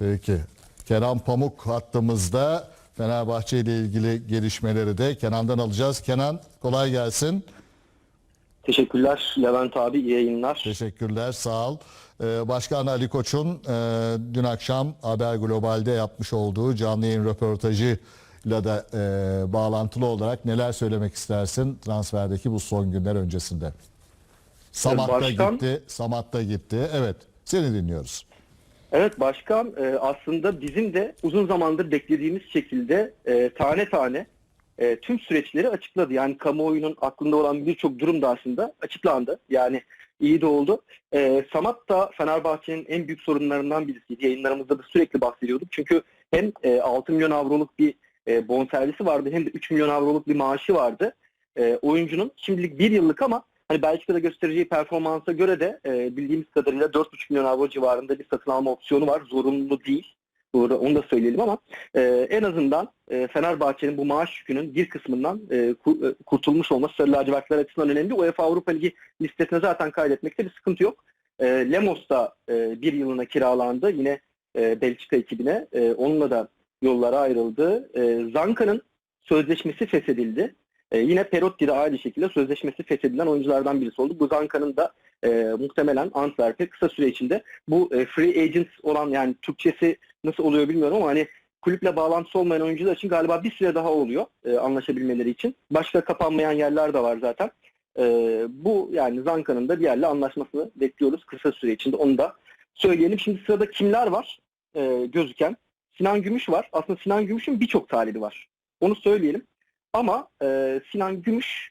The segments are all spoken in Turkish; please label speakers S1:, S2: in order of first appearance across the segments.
S1: Peki. Kenan Pamuk hattımızda Fenerbahçe ile ilgili gelişmeleri de Kenan'dan alacağız. Kenan kolay gelsin.
S2: Teşekkürler Levent abi iyi yayınlar.
S1: Teşekkürler sağ ol. Ee, Başkan Ali Koç'un e, dün akşam Haber Global'de yapmış olduğu canlı yayın röportajıyla da e, bağlantılı olarak neler söylemek istersin transferdeki bu son günler öncesinde? Samat'ta
S2: Başkan-
S1: gitti, Samat'ta gitti. Evet, seni dinliyoruz.
S2: Evet başkan e, aslında bizim de uzun zamandır beklediğimiz şekilde e, tane tane e, tüm süreçleri açıkladı. Yani kamuoyunun aklında olan birçok durum da aslında açıklandı. Yani iyi de oldu. Samat da Fenerbahçe'nin en büyük sorunlarından birisiydi. Yayınlarımızda da sürekli bahsediyorduk. Çünkü hem e, 6 milyon avroluk bir bonservisi vardı hem de 3 milyon avroluk bir maaşı vardı. Oyuncunun şimdilik bir yıllık ama hani Belçika'da göstereceği performansa göre de e, bildiğimiz kadarıyla 4,5 milyon avro civarında bir satın alma opsiyonu var. Zorunlu değil. Doğru, onu da söyleyelim ama e, en azından e, Fenerbahçe'nin bu maaş yükünün bir kısmından e, e, kurtulmuş olması Sarı Lacivertler açısından önemli. UEFA Avrupa Ligi listesine zaten kaydetmekte bir sıkıntı yok. E, Lemos da e, bir yılına kiralandı. Yine e, Belçika ekibine. E, onunla da yollara ayrıldı. E, Zanka'nın sözleşmesi feshedildi. E, yine Perotti de aynı şekilde sözleşmesi feshedilen oyunculardan birisi oldu. Bu Zanka'nın da e, muhtemelen Antwerp'e kısa süre içinde bu e, free agent olan yani Türkçesi nasıl oluyor bilmiyorum ama hani kulüple bağlantısı olmayan oyuncular için galiba bir süre daha oluyor e, anlaşabilmeleri için. Başka kapanmayan yerler de var zaten. E, bu yani Zanka'nın da bir yerle anlaşmasını bekliyoruz kısa süre içinde onu da söyleyelim. Şimdi sırada kimler var e, gözüken? Sinan Gümüş var. Aslında Sinan Gümüş'ün birçok talibi var. Onu söyleyelim. Ama e, Sinan Gümüş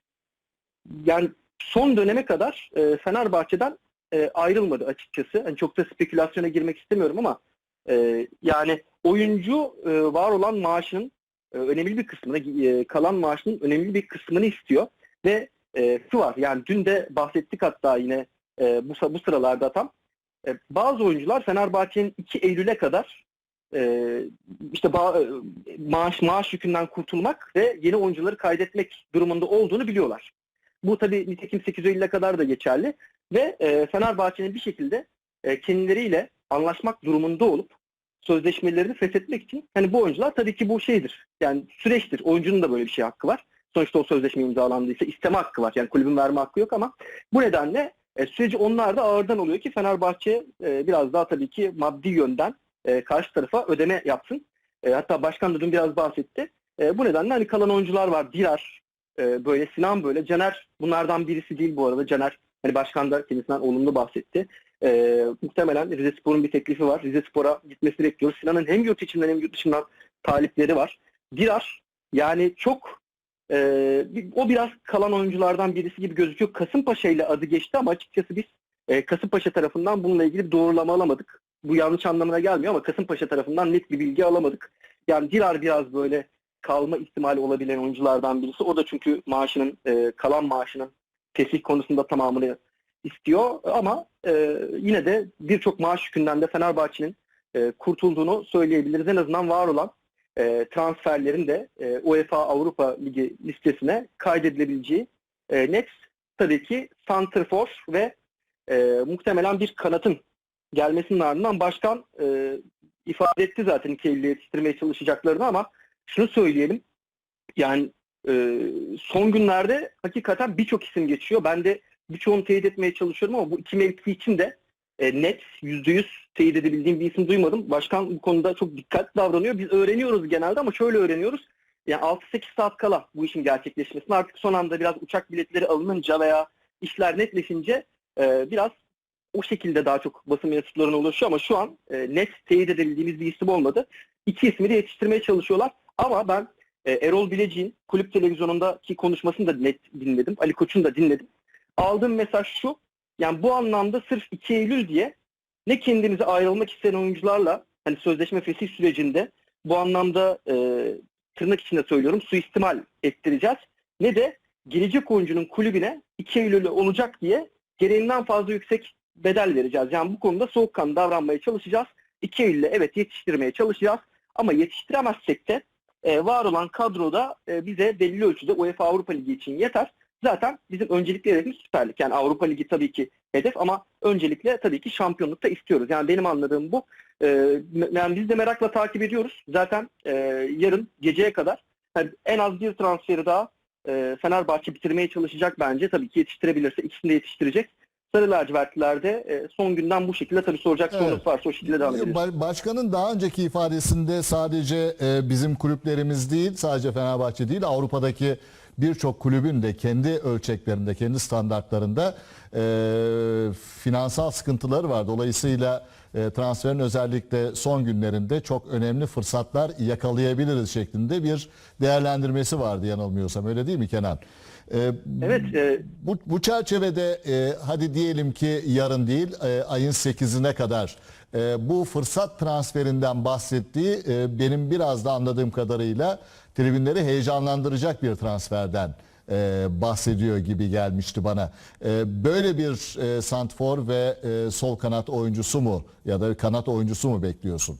S2: yani son döneme kadar e, Fenerbahçe'den e, ayrılmadı açıkçası. Yani çok da spekülasyona girmek istemiyorum ama e, yani oyuncu e, var olan maaşının e, önemli bir kısmını, e, kalan maaşının önemli bir kısmını istiyor ve e, şu var yani dün de bahsettik hatta yine e, bu, bu sıralarda tam e, bazı oyuncular Fenerbahçe'nin 2 Eylül'e kadar e, işte ba- e, maaş maaş yükünden kurtulmak ve yeni oyuncuları kaydetmek durumunda olduğunu biliyorlar. Bu tabii nitekim 8 Eylül'e kadar da geçerli ve e, Fenerbahçe'nin bir şekilde e, kendileriyle anlaşmak durumunda olup sözleşmelerini feshetmek için hani bu oyuncular tabii ki bu şeydir. Yani süreçtir. Oyuncunun da böyle bir şey hakkı var. Sonuçta o sözleşme imzalandıysa isteme hakkı var. Yani kulübün verme hakkı yok ama bu nedenle e, süreci onlar da ağırdan oluyor ki Fenerbahçe e, biraz daha tabii ki maddi yönden e, karşı tarafa ödeme yapsın. E, hatta başkan da dün biraz bahsetti. E, bu nedenle hani kalan oyuncular var. Dirar, e, böyle Sinan böyle. Caner bunlardan birisi değil bu arada. Caner hani başkan da kendisinden olumlu bahsetti. E, muhtemelen Rize Spor'un bir teklifi var. Rize Spor'a gitmesini bekliyoruz. Sinan'ın hem yurt içinden hem yurt dışından talipleri var. Dirar yani çok e, o biraz kalan oyunculardan birisi gibi gözüküyor. Kasımpaşa ile adı geçti ama açıkçası biz e, Kasımpaşa tarafından bununla ilgili bir doğrulama alamadık. Bu yanlış anlamına gelmiyor ama Kasımpaşa tarafından net bir bilgi alamadık. Yani Dirar biraz böyle kalma ihtimali olabilen oyunculardan birisi. O da çünkü maaşının e, kalan maaşının tesih konusunda tamamını istiyor ama e, yine de birçok maaş yükünden de Fenerbahçe'nin e, kurtulduğunu söyleyebiliriz. En azından var olan e, transferlerin de e, UEFA Avrupa Ligi listesine kaydedilebileceği e, net tabii ki Santrfor ve e, muhtemelen bir kanatın gelmesinin ardından başkan e, ifade etti zaten iki elle yetiştirmeye çalışacaklarını ama şunu söyleyelim yani e, son günlerde hakikaten birçok isim geçiyor. Ben de birçoğunu teyit etmeye çalışıyorum ama bu iki mevki için de e, net yüzde yüz teyit edebildiğim bir isim duymadım. Başkan bu konuda çok dikkatli davranıyor. Biz öğreniyoruz genelde ama şöyle öğreniyoruz. Yani 6-8 saat kala bu işin gerçekleşmesine artık son anda biraz uçak biletleri alınınca veya işler netleşince e, biraz o şekilde daha çok basın mensuplarına ulaşıyor ama şu an e, net teyit edebildiğimiz bir isim olmadı. İki ismi de yetiştirmeye çalışıyorlar ama ben e, Erol Bilecik'in kulüp televizyonundaki konuşmasını da net dinledim. Ali Koç'un da dinledim. Aldığım mesaj şu. Yani bu anlamda sırf 2 Eylül diye ne kendimize ayrılmak isteyen oyuncularla hani sözleşme fesih sürecinde bu anlamda e, tırnak içinde söylüyorum suistimal ettireceğiz. Ne de gelecek oyuncunun kulübüne 2 Eylül olacak diye gereğinden fazla yüksek bedel vereceğiz. Yani bu konuda soğukkanlı davranmaya çalışacağız. 2 Eylül'e evet yetiştirmeye çalışacağız. Ama yetiştiremezsek de e, var olan kadroda e, bize belli ölçüde UEFA Avrupa Ligi için yeter. zaten bizim öncelikli hedefimiz Süper Lig. Yani Avrupa Ligi tabii ki hedef ama öncelikle tabii ki şampiyonluk da istiyoruz. Yani benim anladığım bu. Ee, yani biz de merakla takip ediyoruz. Zaten e, yarın geceye kadar yani en az bir transferi daha e, Fenerbahçe bitirmeye çalışacak bence. Tabii ki yetiştirebilirse ikisini de yetiştirecek. Sarı lacivertlilerde e, son günden bu şekilde tabii soracak
S1: Evet.
S2: sorunuz varsa o şekilde devam.
S1: Ba- Başkanın daha önceki ifadesinde sadece e, bizim kulüplerimiz değil, sadece Fenerbahçe değil, Avrupa'daki birçok kulübün de kendi ölçeklerinde, kendi standartlarında e, finansal sıkıntıları var. Dolayısıyla e, transferin özellikle son günlerinde çok önemli fırsatlar yakalayabiliriz şeklinde bir değerlendirmesi vardı yanılmıyorsam. Öyle değil mi Kenan? E,
S2: Evet, e,
S1: bu, bu çerçevede e, hadi diyelim ki yarın değil e, ayın 8'ine kadar e, bu fırsat transferinden bahsettiği e, benim biraz da anladığım kadarıyla tribünleri heyecanlandıracak bir transferden e, bahsediyor gibi gelmişti bana. E, böyle bir e, santfor ve e, sol kanat oyuncusu mu ya da kanat oyuncusu mu bekliyorsun?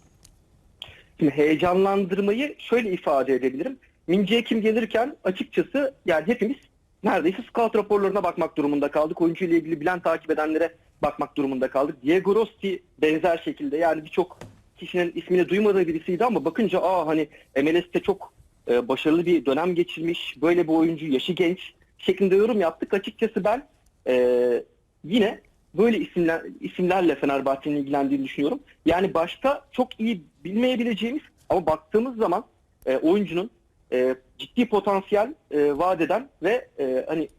S2: Şimdi heyecanlandırmayı şöyle ifade edebilirim. Mince'ye kim gelirken açıkçası yani hepimiz neredeyse scout raporlarına bakmak durumunda kaldık. Oyuncu ile ilgili bilen takip edenlere bakmak durumunda kaldık. Diego Rossi benzer şekilde yani birçok kişinin ismini duymadığı birisiydi ama bakınca aa hani MLS'te çok e, başarılı bir dönem geçirmiş. Böyle bir oyuncu yaşı genç şeklinde yorum yaptık. Açıkçası ben e, yine böyle isimler isimlerle Fenerbahçe'nin ilgilendiğini düşünüyorum. Yani başta çok iyi bilmeyebileceğimiz ama baktığımız zaman e, oyuncunun e, ciddi potansiyel e, vaat eden ve e, hani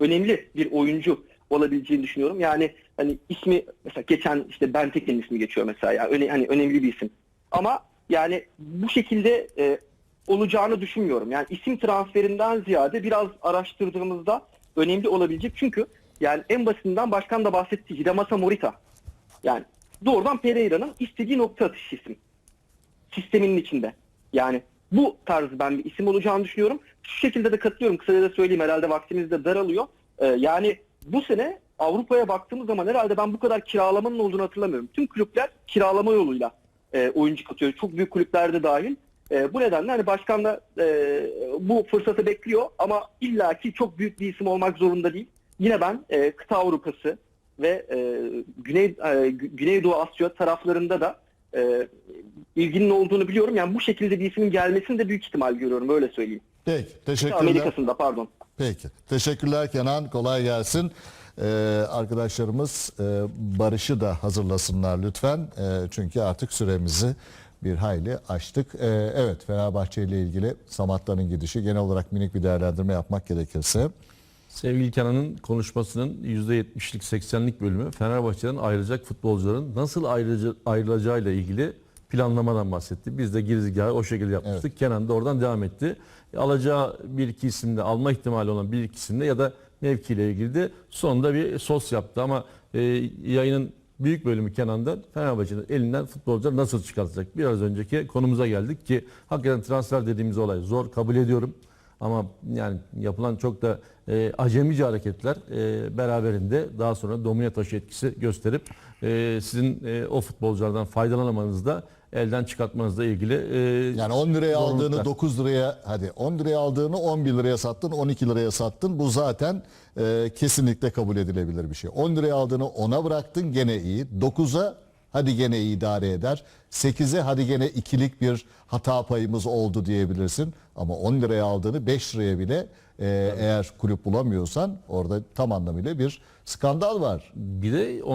S2: önemli bir oyuncu olabileceğini düşünüyorum. Yani hani ismi mesela geçen işte Benteke'nin ismi geçiyor mesela yani öne, hani önemli bir isim. Ama yani bu şekilde e, olacağını düşünmüyorum. Yani isim transferinden ziyade biraz araştırdığımızda önemli olabilecek. Çünkü yani en basitinden başkan da bahsettiği Hidemasa Morita. Yani doğrudan Pereira'nın istediği nokta atış isim. Sisteminin içinde. Yani bu tarz ben bir isim olacağını düşünüyorum. Şu şekilde de katılıyorum. Kısaca da söyleyeyim herhalde vaktimiz de daralıyor. Ee, yani bu sene Avrupa'ya baktığımız zaman herhalde ben bu kadar kiralamanın olduğunu hatırlamıyorum. Tüm kulüpler kiralama yoluyla e, oyuncu katıyor. Çok büyük kulüplerde dahil. E, bu nedenle hani başkan da e, bu fırsatı bekliyor ama illaki çok büyük bir isim olmak zorunda değil. Yine ben e, kıta Avrupa'sı ve e, Güney e, Gü- Güneydoğu Asya taraflarında da e, ilginin olduğunu biliyorum. Yani bu şekilde bir ismin gelmesini de büyük ihtimal görüyorum öyle söyleyeyim.
S1: Peki, teşekkürler.
S2: Amerika'sında pardon.
S1: Peki. Teşekkürler Kenan. Kolay gelsin. Ee, arkadaşlarımız e, Barış'ı da hazırlasınlar lütfen. E, çünkü artık süremizi bir hayli aştık. E, evet Fenerbahçe ile ilgili Samatta'nın gidişi genel olarak minik bir değerlendirme yapmak gerekirse.
S3: Sevgili Kenan'ın konuşmasının %70'lik 80'lik bölümü Fenerbahçe'den ayrılacak futbolcuların nasıl ayrılaca- ayrılacağıyla ilgili planlamadan bahsetti. Biz de girizgahı o şekilde yapmıştık. Kenan da oradan devam etti. E, Alacağı bir iki isimde alma ihtimali olan bir iki isimde ya da mevkiyle ilgili de sonunda bir sos yaptı ama e, yayının büyük bölümü Kenan'da Fenerbahçe'nin elinden futbolcular nasıl çıkartacak? Biraz önceki konumuza geldik ki hakikaten transfer dediğimiz olay zor kabul ediyorum. Ama yani yapılan çok da e, acemice hareketler e, beraberinde daha sonra domine taşı etkisi gösterip e, sizin e, o futbolculardan faydalanamanızda elden çıkartmanızla ilgili e,
S1: Yani 10 liraya aldığını
S3: zorluklar.
S1: 9 liraya hadi 10 liraya aldığını 11 liraya sattın 12 liraya sattın. Bu zaten e, kesinlikle kabul edilebilir bir şey. 10 liraya aldığını 10'a bıraktın gene iyi. 9'a hadi gene idare eder. 8'e hadi gene ikilik bir hata payımız oldu diyebilirsin. Ama 10 liraya aldığını 5 liraya bile e, eğer kulüp bulamıyorsan orada tam anlamıyla bir skandal var.
S3: bir de on-